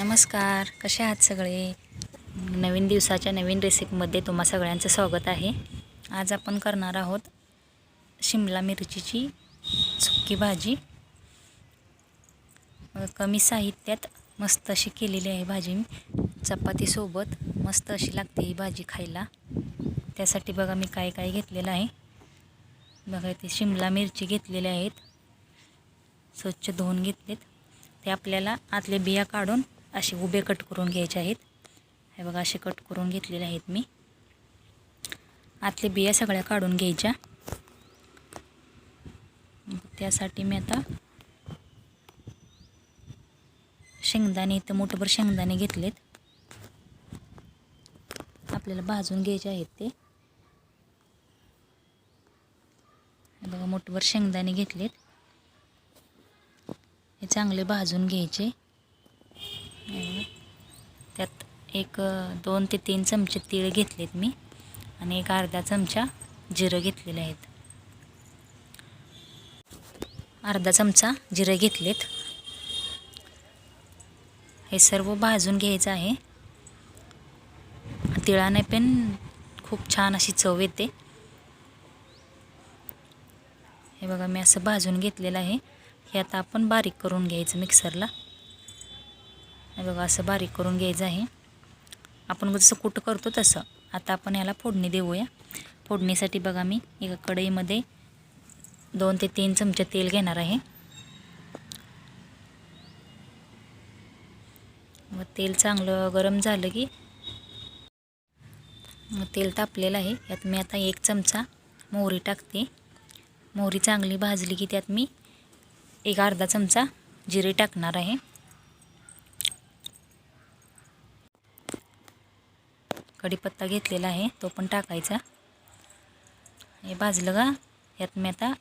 नमस्कार कसे आहात सगळे? नवीन दिवसाच्या नवीन रेसिपीमध्ये तुम्हा सगळ्यांचं स्वागत आहे. आज आपण करणार आहोत शिमला मिरचीची सुकी भाजी. कमी साहित्यात मस्त अशी केलेली आहे भाजी चपातीसोबत मस्त अशी लागते ही भाजी खायला. त्यासाठी बघा मी काय काय घेतलेलं आहे. बघा ते शिमला मिरची घेतलेल्या आहेत. स्वच्छ धुवून घेतलेत. ते आपल्याला आतले बिया काढून असे उभे कट करून घ्यायचे आहेत. हे बघा असे कट करून घेतलेले आहेत मी. आतले बिया सगळ्या काढून घ्यायच्या. त्यासाठी मी आता शेंगदाणे इथं मोठंभर शेंगदाणे घेतलेत. आपल्याला भाजून घ्यायचे आहेत ते. हे बघा मोठभर शेंगदाणे घेतलेत. हे चांगले भाजून घ्यायचे. त्यात एक दोन ते तीन चमचे तीळ घेतलेत मी आणि एक अर्धा चमचा जिरं घेतलेले आहेत. अर्धा चमचा जिरं घेतलेत. हे सर्व भाजून घ्यायचं आहे. तिळाने पण खूप छान अशी चव येते. हे बघा मी असं भाजून घेतलेलं आहे. हे आता आपण बारीक करून घ्यायचं मिक्सरला. हे बघा असं बारीक करून घ्यायचं आहे. आपण जसं कुठं करतो तसं. आता आपण याला फोडणी देऊया. फोडणीसाठी बघा मी एका कढईमध्ये दोन ते तीन चमचे तेल घेणार आहे. मग तेल चांगलं गरम झालं की मग तेल तापलेलं आहे. यात मी आता एक चमचा मोहरी टाकते. मोहरी चांगली भाजली की त्यात मी एक अर्धा चमचा जिरे टाकणार आहे. कढीपत्ता घेतलेला आहे तो पण टाकायचा. हे भाजलं का? यात मी आता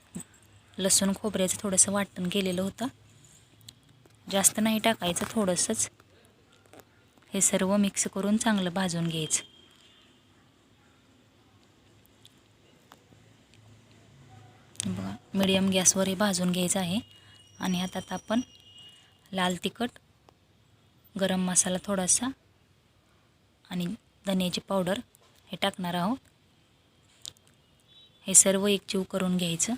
लसूण खोबऱ्याचं थोडंसं वाटण केलेलं होतं. जास्त नाही टाकायचं थोडंसंच. हे सर्व मिक्स करून चांगलं भाजून घ्यायचं. बघा मिडियम गॅसवर हे भाजून घ्यायचं आहे. आणि आता आपण लाल तिखट गरम मसाला थोडासा आणि धन्याची पावडर हे टाकणार आहोत. हे सर्व एकजीव करून घ्यायचं.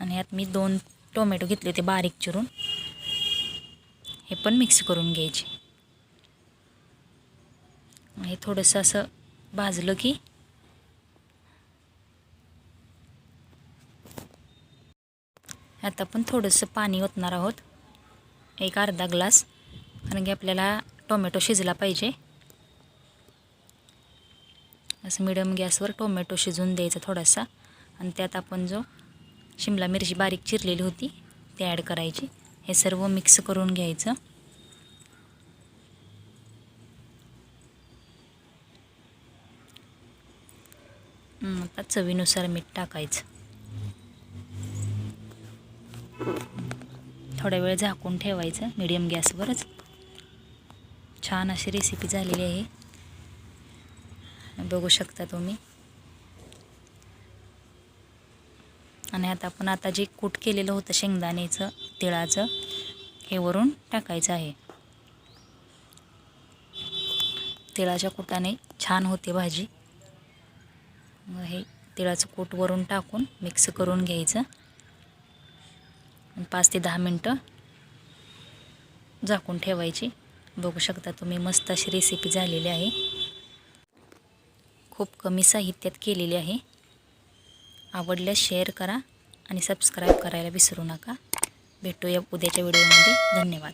आणि यात मी दोन टोमॅटो घेतले होते बारीक चिरून. हे पण मिक्स करून घ्यायचे. हे थोडंसं असं भाजलं की आता आपण थोडंसं पाणी ओतणार आहोत. एक अर्धा ग्लास. कारण की आपल्याला टोमॅटो शिजला पाहिजे. असं मिडियम गॅसवर टोमॅटो शिजवून द्यायचा थोडासा. आणि त्यात आपण जो शिमला मिरची बारीक चिरलेली होती ती ॲड करायची. हे सर्व मिक्स करून घ्यायचं. आता चवीनुसार मीठ टाकायचं. थोड्या वेळ झाकून ठेवायचं मीडियम गॅसवरच. छान अशी रेसिपी झालेली आहे. बघू शकता तुम्ही. आणि आता आपण आता जे कूट केलेलं होतं शेंगदाण्याचं तिळाचं हे वरून टाकायचं आहे. तिळाच्या कुटाने छान होते भाजी. मग हे तिळाचं कूट वरून टाकून मिक्स करून घ्यायचं. पाच ते दहा मिनटं झाकून ठेवायची. बघू शकता तुम्ही मस्त अशी रेसिपी झालेली आहे. खूप कमी साहित्यात केलेली आहे. आवडल्यास शेअर करा आणि सबस्क्राईब करायला विसरू नका. भेटूया उद्याच्या व्हिडिओमध्ये धन्यवाद.